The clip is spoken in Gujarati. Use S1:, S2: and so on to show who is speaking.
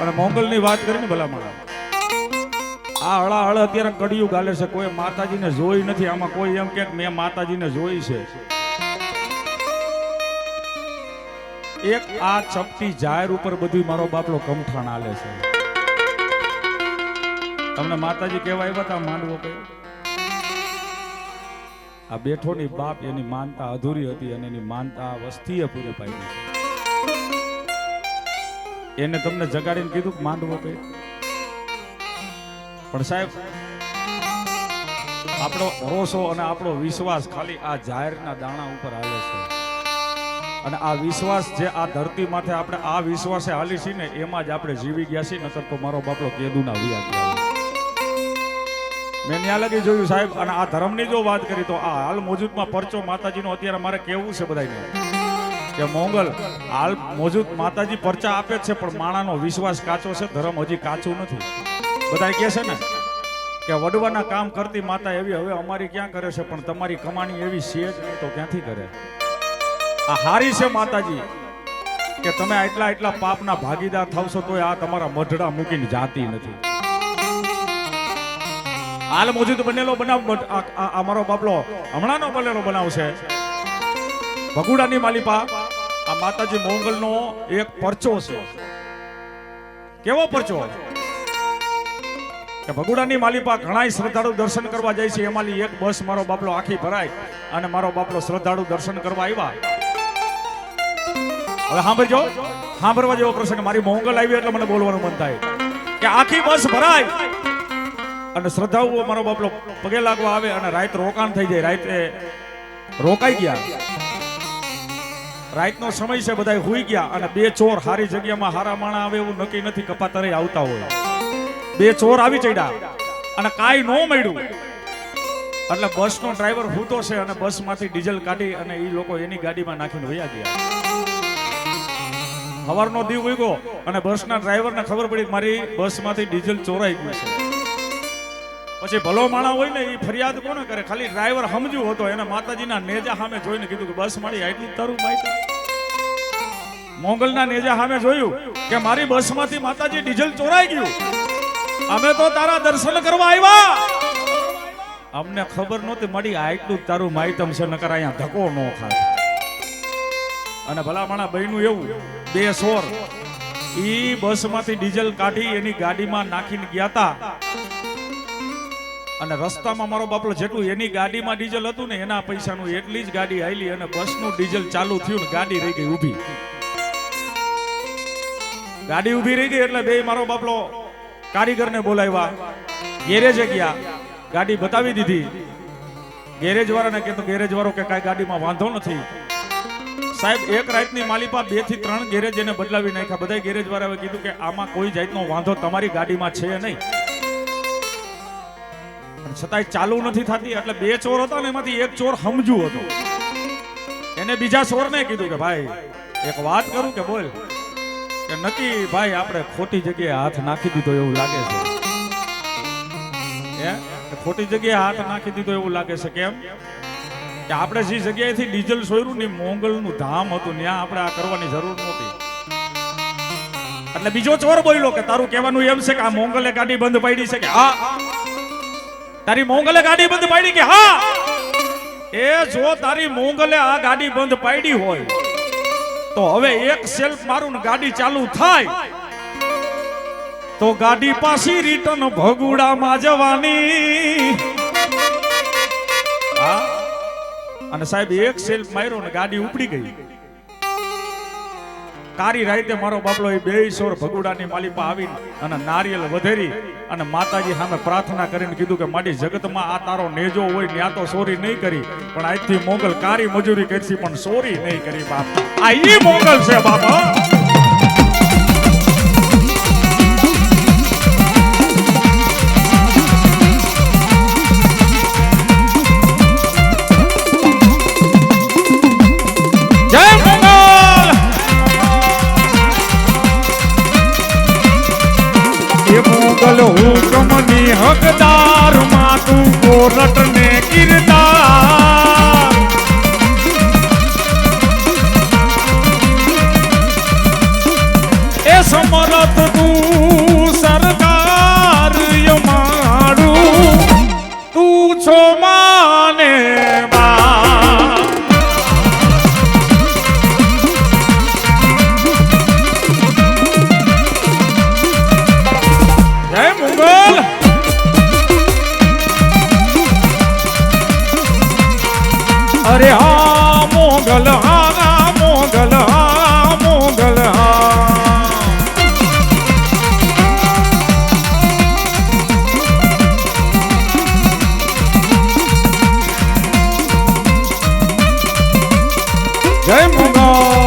S1: અને મોંગલની વાત કરીને ભલા મારા આ હળા હળ અત્યારે કડિયું ગાલે છે, કોઈ માતાજીને જોઈ નથી, આમાં કોઈ એમ કે મેં માતાજીને જોઈ છે. એક આ ચપટી જાહેર ઉપર બધું મારો બાપલો કમઠાણ આલે છે. તમને માતાજી કેવા આવ્યા હતા, માંડવો કે આ બેઠોની બાપ એની માનતા અધૂરી હતી અને એની માનતા વસ્તીએ પૂરી પાડી. એને તમને જગાડીને કીધું માંડવો કઈ પણ સાહેબ, આપણો ભરોસો અને આપણો વિશ્વાસ ખાલી આ જાહેરના દાણા ઉપર હાલે છે. અને આ વિશ્વાસ જે આ ધરતી માથે આપણે આ વિશ્વાસે હાલી છે ને, એમાં જ આપણે જીવી ગયા છીએ, નતર તો મારો બાપડો કેદુના વિયા ગયા મેં ત્યાં લગી જોયું સાહેબ, અને આ ધર્મની જો વાત કરી તો આ હાલ મોજૂદમાં પરચો માતાજીનો, અત્યારે મારે કેવું છે બધાને કે મોંગલ હાલ મોજૂદ માતાજી પરચા આપે છે, પણ માણાનો વિશ્વાસ કાચો છે, ધર્મ હજી કાચું નથી. બધા કહે છે ને કે વડવાના કામ કરતી માતા એવી, હવે અમારી ક્યાં કરે છે, પણ તમારી કમાણી એવી છે જ નહીં, તો ક્યાંથી કરે? આ હારી છે માતાજી, કે તમે આટલા એટલા પાપના ભાગીદાર થવશો તો આ તમારા મઢડા મૂકીને જાતી નથી. હાલ મોજૂદ બનેલો બનાવ અમારો બાપલો હમણાંનો બનેલો બનાવ છે. ભગુડાની માલિપા માતાજી મોંગલનો એક પરચો છે. કેવો પરચો? ભગુડાની માલિપા ઘણા શ્રદ્ધાળુ દર્શન કરવા જાય છે. એમાંની એક બસ મારો બાપલો આખી ભરાય અને મારો બાપલો શ્રદ્ધાળુ દર્શન કરવા આવ્યા. હવે સાંભળજો. સાંભળવા જેવો પ્રસંગ. મારી મોંગલ આવી એટલે મને બોલવાનું મન થાય. કે આખી બસ ભરાય અને શ્રદ્ધાળુઓ મારો બાપલો પગે લાગવા આવે અને રાત રોકાણ થઈ જાય. રાતે રોકાઈ ગયા. રાતનો સમય છે બધા હુઈ ગયા અને બે ચોર હારી જગ્યામાં હારા માણા આવે એવું નક્કી નથી, કપાતરે આવતા હોય. બે ચોર આવી ચડ્યા અને કાંઈ ન મળ્યું. એટલે બસનો ડ્રાઈવર હૂતો છે અને બસમાંથી ડીઝલ કાઢી અને એ લોકો એની ગાડીમાં નાખીને વયા ગયા. સવારનો દીવ ઉગ્યો અને બસના ડ્રાઈવરને ખબર પડી મારી બસમાંથી ડીઝલ ચોરાઈ ગયું છે. પછી ભલો માણા હોય ને એ ફરિયાદ કોને કરે? ખાલી ડ્રાઈવર સમજ્યું હતો, એને માતાજીના નેજા સામે જોઈને કીધું કે બસ મારી આટલું તારું માહિતી મોગલના નેજા સામે જોયું કે મારી બસમાંથી માતાજી ડીઝલ ચોરાઈ ગયું. અમે તો તારા દર્શન કરવા આવ્યા. અમને ખબર નહોતી મળી આટલું તારું માહિતમ છે, નકર અહીંયા ધક્કો ન ખાય. અને ભલા માણા બહેનું એવું, બે સોર. ઈ બસમાંથી ડીઝલ કાઢી, એની ગાડીમાં નાખીને ગયા તા. અને રસ્તામાં મારો બાપલો જેટલું એની ગાડીમાં ડીઝલ હતું ને એના પૈસાનું એટલી જ ગાડી આવી અને બસનું ડીઝલ ચાલુ થયું ને ગાડી રહી ગઈ ઊભી. ગાડી ઊભી રહી ગઈ એટલે બે મારો બાપલો કારીગરને બોલાવ્યા. ગેરેજે ગયા. ગાડી બતાવી દીધી. ગેરેજ વાળાને કીધું ગેરેજ વાળો કે કાંઈ ગાડીમાં વાંધો નથી. સાહેબ, એક રાતની માલિપા બેથી ત્રણ ગેરેજ એને બદલાવી નાખ્યા. બધા ગેરેજ વાળાએ કીધું કે આમાં કોઈ જાતનો વાંધો તમારી ગાડીમાં છે નહીં. પણ છતાંય ચાલુ નથી થતી, એટલે બે ચોર હતા ને એમાંથી એક ચોર સમજુ હતો. એને બીજા ચોરને કીધું કે, ભાઈ, એક વાત કરું કે બોલ? કે, નક્કી, ભાઈ, આપણે ખોટી જગ્યાએ હાથ નાખી દીધો એવું લાગે છે? કે ખોટી જગ્યાએ હાથ નાખી દીધો એવું લાગે છે કેમ? કે આપણે જે જગ્યાએથી ડીઝલ સોયરું ને મોંગલનું ધામ હતું, ત્યાં આપણે આ કરવાની જરૂર નહોતી. એટલે બીજો ચોર બોલ્યો કે, તારું કહેવાનું એમ છે કે આ મોંગલે ગાડી બંધ પાડી છે કે, હા તારી મોંગલે ગાડી બંધ પાડી કે હા? એ જો તારી મોંગલે આ ગાડી બંધ પાડી હોય, તો હવે એક સેલ્ફ મારું ને ગાડી ચાલુ થાય. તો ગાડી પાછી રિટર્ન ભગુડામાં જવાની. અને સાહેબ, એક સેલ્ફ માર્યો ને ગાડી ઉપડી ગઈ. કારી રાતે મારો બાપલો એ બે સોર ભગુડાની માલિપા આવી અને નારિયેલ વધેરી અને માતાજી સામે પ્રાર્થના કરીને કીધું કે મારી જગતમાં આ તારો નેજો હોય ત્યાં તો સોરી નહીં કરી, પણ આજથી મોગલ કારી મજૂરી કરશી, પણ સોરી નહીં કરી બાપ. આ ઈ મોગલ છે બાપા. એ મોગલ હુકમની હકદારમાં તું કોરટ ને કિરદાર એ સમરથ અરે હા મોગલ હા મોગલ હા મોગલ હા. જય મોગલ.